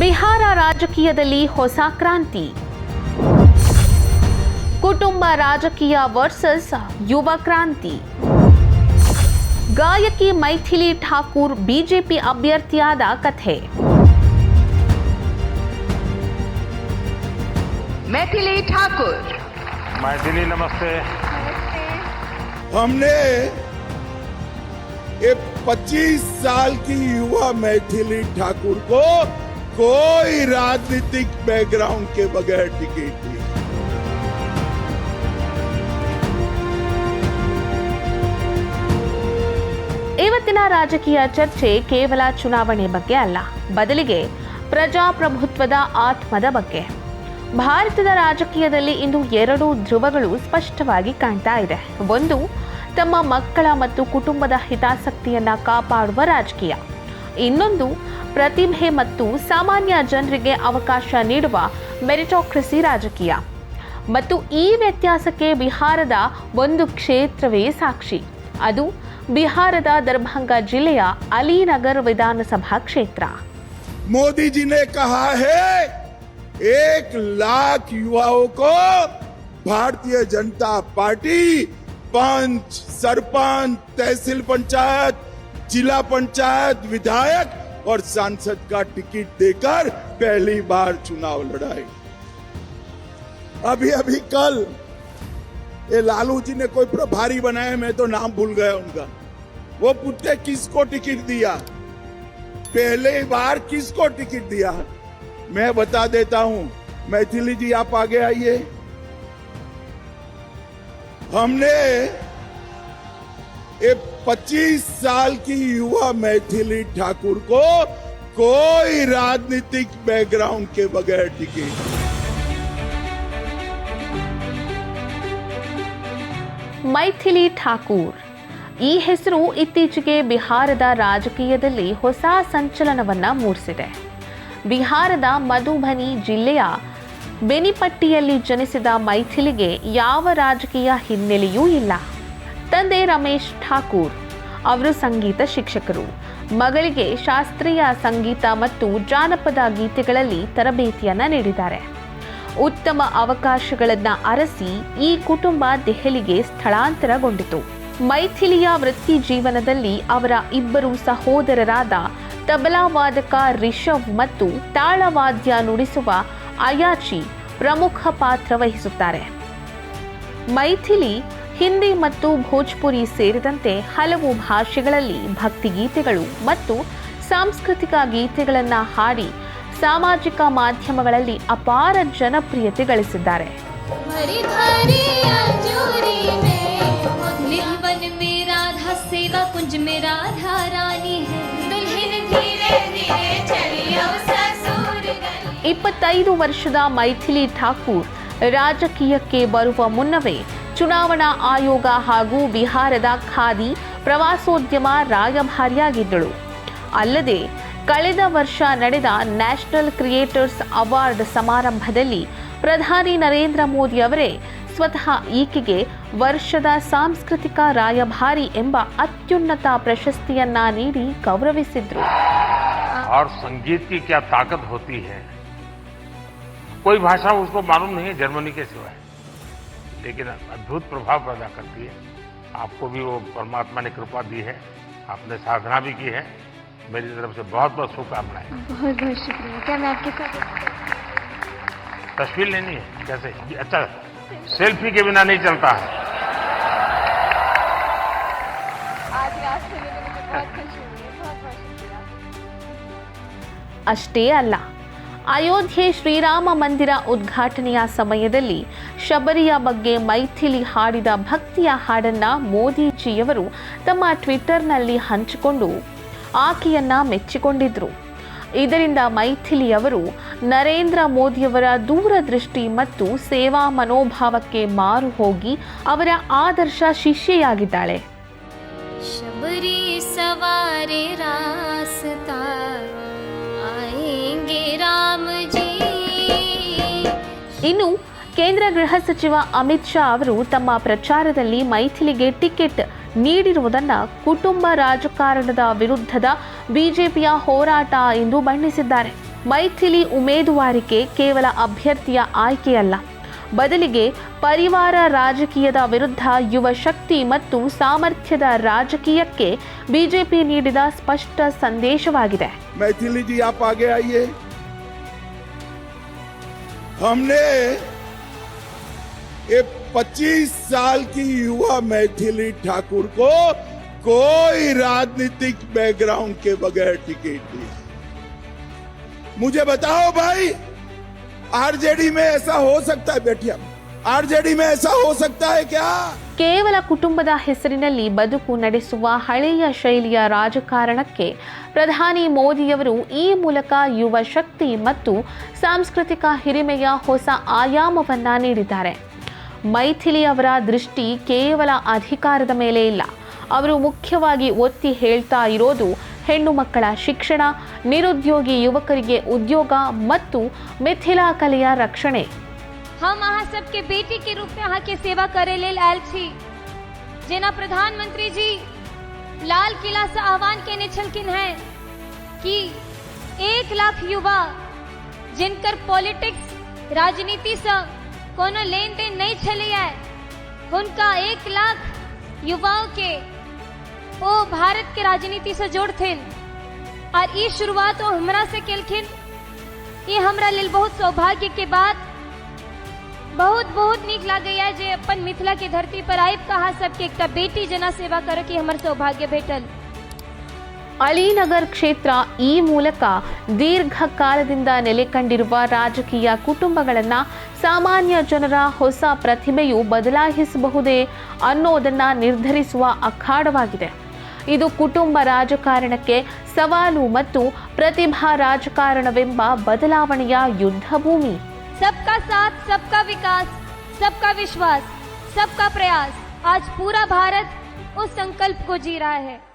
ಬಿಹಾರ ರಾಜಕೀಯದಲ್ಲಿ ಹೊಸ ಕ್ರಾಂತಿ ಕುಟುಂಬ ರಾಜಕೀಯ ವರ್ಸಸ್ ಯುವ ಕ್ರಾಂತಿ ಗಾಯಕಿ ಮೈಥಿಲಿ ಠಾಕೂರ್ ಬಿಜೆಪಿ ಅಭ್ಯರ್ಥಿಯಾದ ಕಥೆ मैथिली ठाकुर मैथिली नमस्ते हमने ये 25 साल की युवा मैथिली ठाकुर को कोई राजनीतिक बैकग्राउंड के बगैर टिकट दी ಇವತ್ತಿನ ರಾಜಕೀಯ ಚರ್ಚೆ ಕೇವಲ ಚುನಾವಣೆ ಬಗ್ಗೆ ಅಲ್ಲ ಬದಲಿಗೆ ಪ್ರಜಾಪ್ರಭುತ್ವದ ಆತ್ಮದ ಬಗ್ಗೆ ಭಾರತದ ರಾಜಕೀಯದಲ್ಲಿ ಇಂದು ಎರಡು ಧ್ರುವಗಳು ಸ್ಪಷ್ಟವಾಗಿ ಕಾಣ್ತಾ ಇದೆ ಒಂದು ತಮ್ಮ ಮಕ್ಕಳ ಮತ್ತು ಕುಟುಂಬದ ಹಿತಾಸಕ್ತಿಯನ್ನ ಕಾಪಾಡುವ ರಾಜಕೀಯ ಇನ್ನೊಂದು ಪ್ರತಿಭೆ ಮತ್ತು ಸಾಮಾನ್ಯ ಜನರಿಗೆ ಅವಕಾಶ ನೀಡುವ ಮೆರಿಟೋಕ್ರಸಿ ರಾಜಕೀಯ ಮತ್ತು ಈ ವ್ಯತ್ಯಾಸಕ್ಕೆ ಬಿಹಾರದ ಒಂದು ಕ್ಷೇತ್ರವೇ ಸಾಕ್ಷಿ ಅದು ಬಿಹಾರದ ದರ್ಭಂಗ ಜಿಲ್ಲೆಯ ಅಲಿನಗರ್ ವಿಧಾನಸಭಾ ಕ್ಷೇತ್ರ मोदी जी ने कहा है एक लाख युवाओं को भारतीय जनता पार्टी पंच सरपंच तहसील पंचायत जिला पंचायत विधायक और सांसद का टिकट देकर पहली बार चुनाव लड़ाए अभी अभी कल ये लालू जी ने कोई प्रभारी बनाया, मैं तो नाम भूल गया उनका। वो पूछते, किसको टिकट दिया? पहले बार किसको टिकट दिया? मैं बता देता हूँ, मैथिली जी, आप आगे आइए। हमने ये 25 साल की युवा मैथिली ठाकुर को कोई राजनीतिक बैकग्राउंड के बगैर टिकट ಮೈಥಿಲಿ ಠಾಕೂರ್ ಈ ಹೆಸರು ಇತ್ತೀಚೆಗೆ ಬಿಹಾರದ ರಾಜಕೀಯದಲ್ಲಿ ಹೊಸ ಸಂಚಲನವನ್ನ ಮೂಡಿಸಿದೆ ಬಿಹಾರದ ಮಧುಬನಿ ಜಿಲ್ಲೆಯ ಬೆನಿಪಟ್ಟಿಯಲ್ಲಿ ಜನಿಸಿದ ಮೈಥಿಲಿಗೆ ಯಾವ ರಾಜಕೀಯ ಹಿನ್ನೆಲೆಯೂ ಇಲ್ಲ ತಂದೆ ರಮೇಶ್ ಠಾಕೂರ್ ಅವರು ಸಂಗೀತ ಶಿಕ್ಷಕರು. ಮಗಳಿಗೆ ಶಾಸ್ತ್ರೀಯ ಸಂಗೀತ ಮತ್ತು ಜಾನಪದ ಗೀತೆಗಳಲ್ಲಿ ತರಬೇತಿಯನ್ನು ನೀಡಿದ್ದಾರೆ. ಉತ್ತಮ ಅವಕಾಶಗಳನ್ನು ಅರಸಿ ಈ ಕುಟುಂಬ ದೆಹಲಿಗೆ ಸ್ಥಳಾಂತರಗೊಂಡಿತು. ಮೈಥಿಲಿಯ ವೃತ್ತಿ ಜೀವನದಲ್ಲಿ ಅವರ ಇಬ್ಬರು ಸಹೋದರರಾದ ತಬಲಾ ವಾದಕ ರಿಷಬ್ ಮತ್ತು ತಾಳವಾದ್ಯ ನುಡಿಸುವ ಅಯಾಚಿ ಪ್ರಮುಖ ಪಾತ್ರ ವಹಿಸುತ್ತಾರೆ. ಮೈಥಿಲಿ ಹಿಂದಿ ಮತ್ತು ಭೋಜ್ಪುರಿ ಸೇರಿದಂತೆ ಹಲವು ಭಾಷೆಗಳಲ್ಲಿ ಭಕ್ತಿಗೀತೆಗಳು ಮತ್ತು ಸಾಂಸ್ಕೃತಿಕ ಗೀತೆಗಳನ್ನು ಹಾಡಿ ಸಾಮಾಜಿಕ ಮಾಧ್ಯಮಗಳಲ್ಲಿ ಅಪಾರ ಜನಪ್ರಿಯತೆ ಗಳಿಸಿದ್ದಾರೆ. ಇಪ್ಪತ್ತೈದು ವರ್ಷದ ಮೈಥಿಲಿ ಠಾಕೂರ್ ರಾಜಕೀಯಕ್ಕೆ ಬರುವ ಮುನ್ನವೇ ಚುನಾವಣಾ ಆಯೋಗ ಹಾಗೂ ಬಿಹಾರದ ಖಾದಿ ಪ್ರವಾಸೋದ್ಯಮ ರಾಯಭಾರಿಯಾಗಿದ್ದಳು ಅಲ್ಲದೆ ಕಳೆದ ವರ್ಷ ನಡೆದ ನ್ಯಾಷನಲ್ ಕ್ರಿಯೇಟರ್ಸ್ ಅವಾರ್ಡ್ ಸಮಾರಂಭದಲ್ಲಿ ಪ್ರಧಾನಿ ನರೇಂದ್ರ ಮೋದಿ ಅವರೇ ಸ್ವತಃ ಈಕೆಗೆ ವರ್ಷದ ಸಾಂಸ್ಕೃತಿಕ ರಾಯಭಾರಿ ಎಂಬ ಅತ್ಯುನ್ನತ ಪ್ರಶಸ್ತಿಯನ್ನ ನೀಡಿ ಗೌರವಿಸಿದ್ರು और संगीत की क्या ताकत होती है कोई भाषा उसको मालूम नहीं है जर्मनी के सिवाय लेकिन अद्भुत प्रभाव पैदा करती है आपको भी वो परमात्मा ने कृपा दी है आपने साधना भी की है मेरी तरफ से बहुत बहुत शुभकामनाएं बहुत बहुत शुक्रिया क्या मैं आपके साथ तस्वीर लेनी है कैसे ये अच्छा सेल्फी के बिना नहीं चलता है आज रात से मिलने में बहुत खुशी हुई है बहुत बहुत शुक्रिया ಅಷ್ಟೇ ಅಲ್ಲ ಅಯೋಧ್ಯೆ ಶ್ರೀರಾಮ ಮಂದಿರ ಉದ್ಘಾಟನೆಯ ಸಮಯದಲ್ಲಿ ಶಬರಿಯ ಬಗ್ಗೆ ಮೈಥಿಲಿ ಹಾಡಿದ ಭಕ್ತಿಯ ಹಾಡನ್ನು ಮೋದಿಜಿಯವರು ತಮ್ಮ ಟ್ವಿಟ್ಟರ್ನಲ್ಲಿ ಹಂಚಿಕೊಂಡು ಆಕೆಯನ್ನು ಮೆಚ್ಚಿಕೊಂಡಿದ್ದರು ಇದರಿಂದ ಮೈಥಿಲಿಯವರು ನರೇಂದ್ರ ಮೋದಿಯವರ ದೂರದೃಷ್ಟಿ ಮತ್ತು ಸೇವಾ ಮನೋಭಾವಕ್ಕೆ ಮಾರು ಹೋಗಿ ಅವರ ಆದರ್ಶ ಶಿಷ್ಯೆಯಾಗಿದ್ದಾಳೆ. ಶಬರಿ ಸವಾರಿ ರಾಸ್ತಾ ಇನ್ನು ಕೇಂದ್ರ ಗೃಹ ಸಚಿವ ಅಮಿತ್ ಶಾ ಅವರು ತಮ್ಮ ಪ್ರಚಾರದಲ್ಲಿ ಮೈಥಿಲಿಗೆ ಟಿಕೆಟ್ ನೀಡಿರುವುದನ್ನು ಕುಟುಂಬ ರಾಜಕಾರಣದ ವಿರುದ್ಧದ ಬಿಜೆಪಿಯ ಹೋರಾಟ ಎಂದು ಬಣ್ಣಿಸಿದ್ದಾರೆ. ಮೈಥಿಲಿ ಉಮೇದುವಾರಿಕೆ ಕೇವಲ ಅಭ್ಯರ್ಥಿಯ ಆಯ್ಕೆಯಲ್ಲ. ಬದಲಿಗೆ ಪರಿವಾರ ರಾಜಕೀಯದ ವಿರುದ್ಧ ಯುವ ಶಕ್ತಿ ಮತ್ತು ಸಾಮರ್ಥ್ಯದ ರಾಜಕೀಯಕ್ಕೆ ಬಿಜೆಪಿ ನೀಡಿದ ಸ್ಪಷ್ಟ ಸಂದೇಶವಾಗಿದೆ. हमने ये 25 साल की युवा मैथिली ठाकुर को कोई राजनीतिक बैकग्राउंड के बगैर टिकट दी। मुझे बताओ भाई आरजेडी में ऐसा हो सकता है? बैठिए ಆರ್ಜೆಡಿ ಮೇ ಕೇವಲ ಕುಟುಂಬದ ಹೆಸರಿನಲ್ಲಿ ಬದುಕು ನಡೆಸುವ ಹಳೆಯ ಶೈಲಿಯ ರಾಜಕಾರಣಕ್ಕೆ ಪ್ರಧಾನಿ ಮೋದಿಯವರು ಈ ಮೂಲಕ ಯುವ ಶಕ್ತಿ ಮತ್ತು ಸಾಂಸ್ಕೃತಿಕ ಹಿರಿಮೆಯ ಹೊಸ ಆಯಾಮವನ್ನ ನೀಡಿದ್ದಾರೆ. ಮೈಥಿಲಿ ಅವರ ದೃಷ್ಟಿ ಕೇವಲ ಅಧಿಕಾರದ ಮೇಲೆ ಇಲ್ಲ. ಅವರು ಮುಖ್ಯವಾಗಿ ಒತ್ತಿ ಹೇಳ್ತಾ ಇರೋದು ಹೆಣ್ಣು ಮಕ್ಕಳ ಶಿಕ್ಷಣ, ನಿರುದ್ಯೋಗಿ ಯುವಕರಿಗೆ ಉದ್ಯೋಗ ಮತ್ತು ಮಿಥಿಲಾ ಕಲೆಯ ರಕ್ಷಣೆ. हम अहाँ सबके बेटी के रूप में अहाँ के सेवा करे लेल आयल छी। जेना प्रधानमंत्री जी, लाल किला से आह्वान केने छलखिन हैं कि एक लाख युवा जिनकर पॉलिटिक्स, राजनीति से कोनो लेन देन नहीं छलिए हुनका एक लाख युवाओं के ओ भारत के राजनीति से जोड़थिन। और ई शुरुआत ओ हमरा से केलखिन। ये हमरा लेल बहुत सौभाग्य के बात। बहुत बहुत नीक लागैया जे अपन मिथिला के धरती पर आबि कऽ अहाँ सबके एकटा बेटी जेना सेवा करऽ के हमर सौभाग्य भेटल ಅಲಿನಗರ್ ಕ್ಷೇತ್ರ ಈ ಮೂಲಕ ದೀರ್ಘಕಾಲದಿಂದ ನೆಲೆ ಕಂಡಿರುವ ರಾಜಕೀಯ ಕುಟುಂಬಗಳನ್ನು ಸಾಮಾನ್ಯ ಜನರ ಹೊಸ ಪ್ರತಿಭೆಯು ಬದಲಾಯಿಸಬಹುದೇ ಅನ್ನೋದನ್ನ ನಿರ್ಧರಿಸುವ ಅಖಾಡವಾಗಿದೆ ಇದು ಕುಟುಂಬ ರಾಜಕಾರಣಕ್ಕೆ ಸವಾಲು ಮತ್ತು ಪ್ರತಿಭಾ ರಾಜಕಾರಣವೆಂಬ ಬದಲಾವಣೆಯ ಯುದ್ಧ ಭೂಮಿ सबका साथ, सबका विकास, सबका विश्वास, सबका प्रयास। आज पूरा भारत उस संकल्प को जी रहा है।